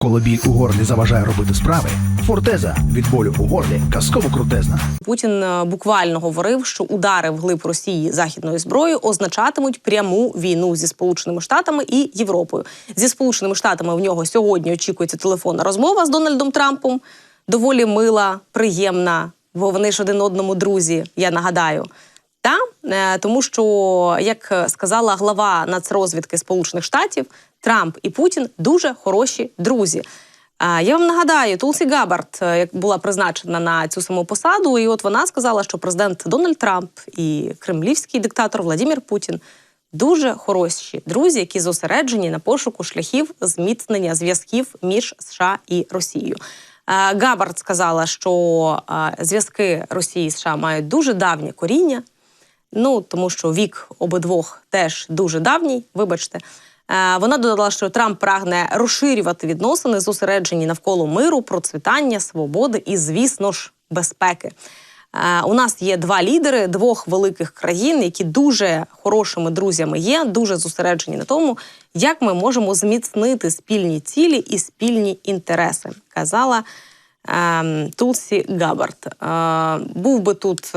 Коли біль у горлі заважає робити справи, фортеза від болю у горлі казково крутезна. Путін е, буквально говорив, що удари вглиб Росії західною зброєю означатимуть пряму війну зі Сполученими Штатами і Європою. Зі Сполученими Штатами в нього сьогодні очікується телефонна розмова з Дональдом Трампом. Доволі мила, приємна, бо вони ж один одному друзі. Я нагадаю. Та е, тому, що як сказала глава нацрозвідки Сполучених Штатів, Трамп і Путін дуже хороші друзі. Я вам нагадаю, Тулсі Габард е, була призначена на цю саму посаду, і от вона сказала, що президент Дональд Трамп і кремлівський диктатор Владимир Путін дуже хороші друзі, які зосереджені на пошуку шляхів зміцнення зв'язків між США і Росією. Габард сказала, що зв'язки Росії і США мають дуже давнє коріння. Ну тому що вік обидвох теж дуже давній. Вибачте. Е, Вона додала, що Трамп прагне розширювати відносини, зосереджені навколо миру, процвітання, свободи і, звісно ж, безпеки. Е, У нас є два лідери двох великих країн, які дуже хорошими друзями є, дуже зосереджені на тому, як ми можемо зміцнити спільні цілі і спільні інтереси. Казала ем, Тулсі Габард. Е, був би тут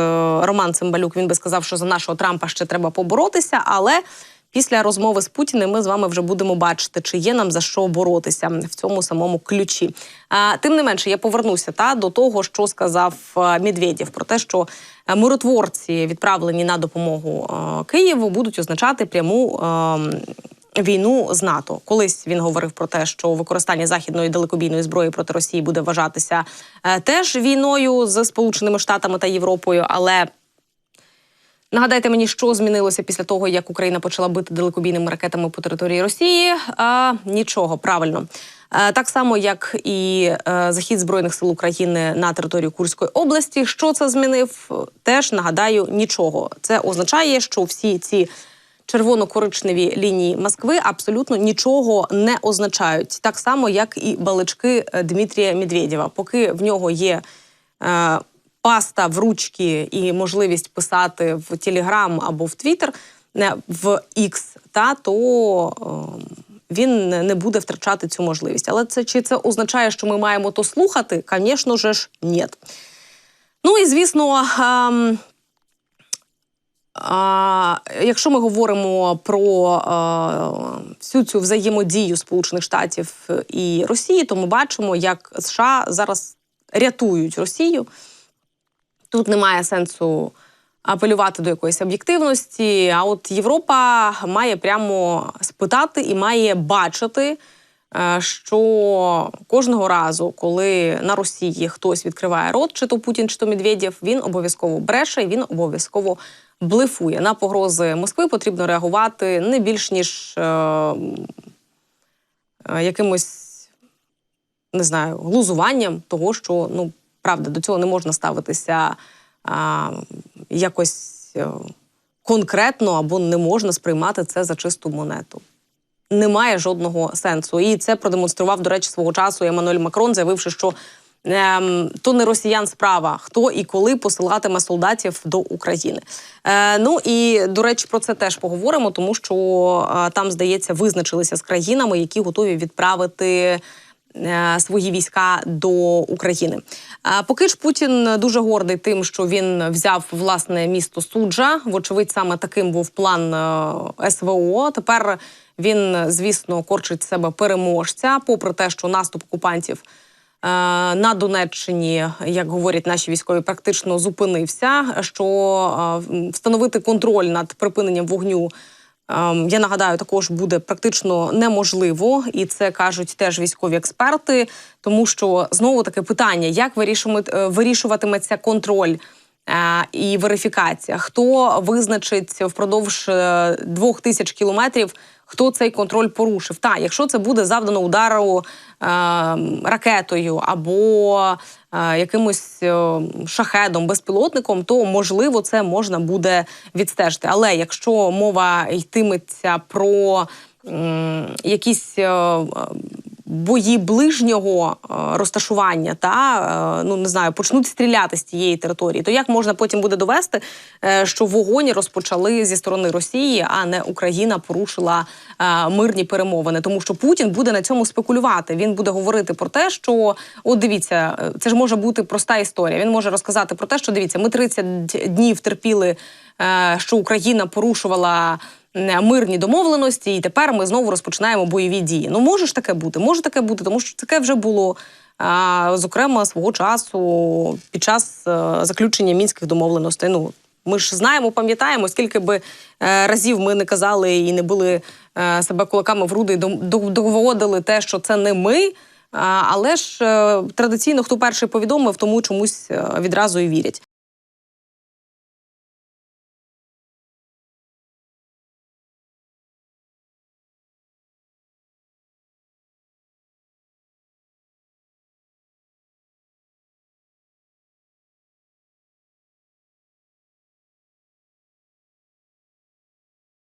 Роман Цимбалюк, він би сказав, що за нашого Трампа ще треба поборотися, але. Після розмови з Путіним ми з вами вже будемо бачити, чи є нам за що боротися в цьому самому ключі. А, тим не менше, я повернуся та до того, що сказав е, Медведєв, про те, що е, миротворці, відправлені на допомогу е, Києву, будуть означати пряму. е, Війну з НАТО колись він говорив про те, що використання західної далекобійної зброї проти Росії буде вважатися теж війною з Сполученими Штатами та Європою, але Нагадайте мені, що змінилося після того, як Україна почала бити далекобійними ракетами по території Росії. А, нічого, правильно. Так само, як і е, захід збройних сил України на територію Курської області. Що це змінив? Теж нагадаю нічого. Це означає, що всі ці червоно-коричневі лінії Москви абсолютно нічого не означають. Так само, як і балички е, Дмитрія Медведєва. Поки в нього є. Паста в ручки і можливість писати в Телеграм або в Твіттер, в X, та то е, він не- буде втрачати цю можливість. Але це чи це означає, що ми маємо то слухати? Звісно ж, ні. Ну і звісно. ем, а, якщо ми говоримо про е, всю цю взаємодію Сполучених Штатів і Росії, то ми бачимо, як США зараз рятують Росію. Тут немає сенсу апелювати до якоїсь об'єктивності. А от Європа має прямо спитати і має бачити, е, що кожного разу, коли на Росії хтось відкриває рот, чи то Путін, чи то Медведєв, він обов'язково бреше, він обов'язково блефує. На погрози Москви потрібно реагувати не більш ніж е, е, якимось не знаю, глузуванням того, що ну правда до цього не можна ставитися а, якось е, конкретно або не можна сприймати це за чисту монету. Немає жодного сенсу. І це продемонстрував, до речі, свого часу Еммануель Макрон, заявивши, що ем, то не росіян справа, хто і коли посилатиме солдатів до України. Е, ну і до речі, про це теж поговоримо, тому що е, там, здається, визначилися з країнами, які готові відправити. Е, Свої війська до України. А поки ж Путін дуже гордий тим, що він взяв власне місто суджа. Вочевидь, саме таким був план е, СВО. Тепер він, звісно, корчить себе переможця, попри те, що наступ окупантів е, на Донеччині, як говорять наші військові, практично зупинився. Що е, встановити контроль над припиненням вогню. Ем, Я нагадаю, також буде практично неможливо, і це кажуть теж військові експерти, тому що знову таке питання: як е, вирішуватиметься контроль і верифікація? Хто визначить впродовж е, двох тисяч кілометрів, хто цей контроль порушив? Та якщо це буде завдано удару е, ракетою або е, якимось е, шахедом, безпілотником, то можливо це можна буде відстежити. Але якщо мова йтиметься про якісь е, бої ближнього е, розташування та е, ну не знаю, почнуть стріляти з тієї території, то як можна потім буде довести, е, що вогонь розпочали зі сторони Росії, а не Україна порушила мирні перемовини? Тому що Путін буде на цьому спекулювати. Він буде говорити про те, що от дивіться, це ж може бути проста історія. Він може розказати про те, що дивіться, ми 30 днів терпіли, що Україна порушувала. Е, Мирні домовленості, і тепер ми знову розпочинаємо бойові дії. Ну може ж таке бути, може таке бути, тому що таке вже було. Зокрема, свого часу під час е, заключення мінських домовленостей. Ну ми ж знаємо, пам'ятаємо, скільки би е, разів ми не казали і не були себе кулаками в груди, і доводили те, що це не ми. Але ж традиційно хто перший повідомив, тому чомусь відразу і вірять.